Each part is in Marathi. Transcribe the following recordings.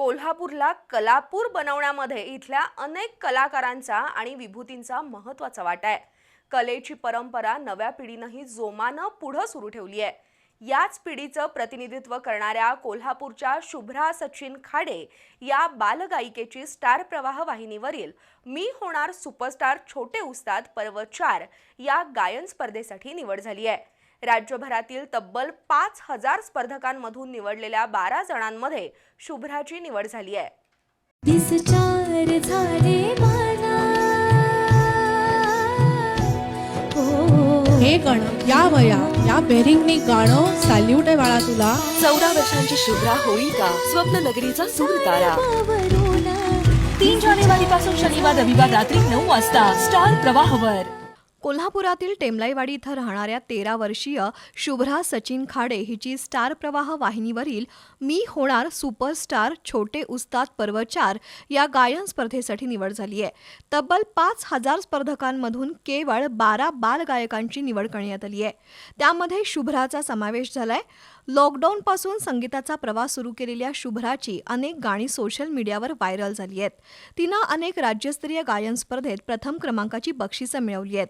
कोल्हापूरला कलापूर बनवण्यामध्ये इथल्या अनेक कलाकारांचा आणि विभूतींचा महत्त्वाचा वाटा आहे. कलेची परंपरा नव्या पिढीनंही जोमानं पुढं सुरू ठेवली आहे. याच पिढीचं प्रतिनिधित्व करणाऱ्या कोल्हापूरच्या शुभ्रा सचिन खाडे या बालगायिकेची स्टार प्रवाह वाहिनीवरील मी होणार सुपरस्टार छोटे उस्ताद पर्व चार या गायन स्पर्धेसाठी निवड झाली आहे. राज्यभरातील तब्बल पाच हजार स्पर्धकांमधून निवडलेल्या बारा जणांमध्ये शुभ्राची निवड झाली आहे. हो. हे गाणं या वया या बेरिंगनी गाणं सॅल्यूट आहे बाळा तुला. चौदा वर्षांची शुभ्रा होईल का? स्वप्न नगरीचा सूर तारा पावरोला तीन जानेवारी पासून शनिवार रविवार रात्री नऊ वाजता स्टार प्रवाहवर. कोल्हापुरातील टेमलाईवाडी इथं राहणाऱ्या तेरा वर्षीय शुभ्रा सचिन खाडे हिची स्टार प्रवाह वाहिनीवरील मी होणार सुपरस्टार छोटे उस्ताद पर्व चार या गायन स्पर्धेसाठी निवड झाली आहे. तब्बल पाच हजार स्पर्धकांमधून केवळ बारा बालगायकांची निवड करण्यात आली आहे. त्यामध्ये शुभ्राचा समावेश झालाय. लॉकडाऊनपासून संगीताचा प्रवास सुरू केलेल्या शुभ्राची अनेक गाणी सोशल मीडियावर व्हायरल झाली आहेत. तिनं अनेक राज्यस्तरीय गायन स्पर्धेत प्रथम क्रमांकाची बक्षिसं मिळवली आहेत.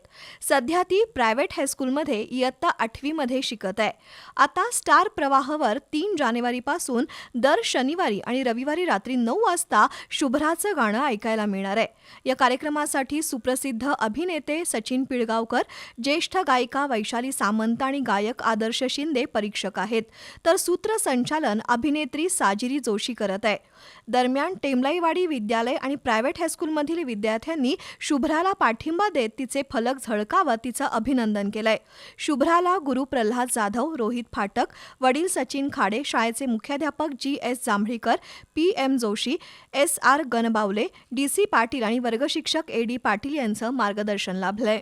सध्या ती प्रायव्हेट हायस्कूलमध्ये इयत्ता आठवीमध्ये शिकत आहे. आता स्टार प्रवाहावर तीन जानेवारीपासून दर शनिवारी आणि रविवारी रात्री नऊ वाजता शुभ्राचं गाणं ऐकायला मिळणार आहे. या कार्यक्रमासाठी सुप्रसिद्ध अभिनेते सचिन पिळगावकर ज्येष्ठ गायिका वैशाली सामंत आणि गायक आदर्श शिंदे परीक्षक आहेत. तर सूत्रसंचालन अभिनेत्री साजिरी जोशी करत आहे. दरम्यान टेमलाईवाडी विद्यालय आणि प्रायव्हेट हायस्कूलमधील विद्यार्थ्यांनी शुभ्राला पाठिंबा देत तिचे फलक झळकावत तिचं अभिनंदन केलंय. शुभ्राला गुरु प्रल्हाद जाधव रोहित फाटक वडील सचिन खाडे शाळेचे मुख्याध्यापक G S Jambhalikar P M Joshi S R Ganbawale D C Patil आणि वर्गशिक्षक ए डी पाटील यांचं मार्गदर्शन लाभलंय.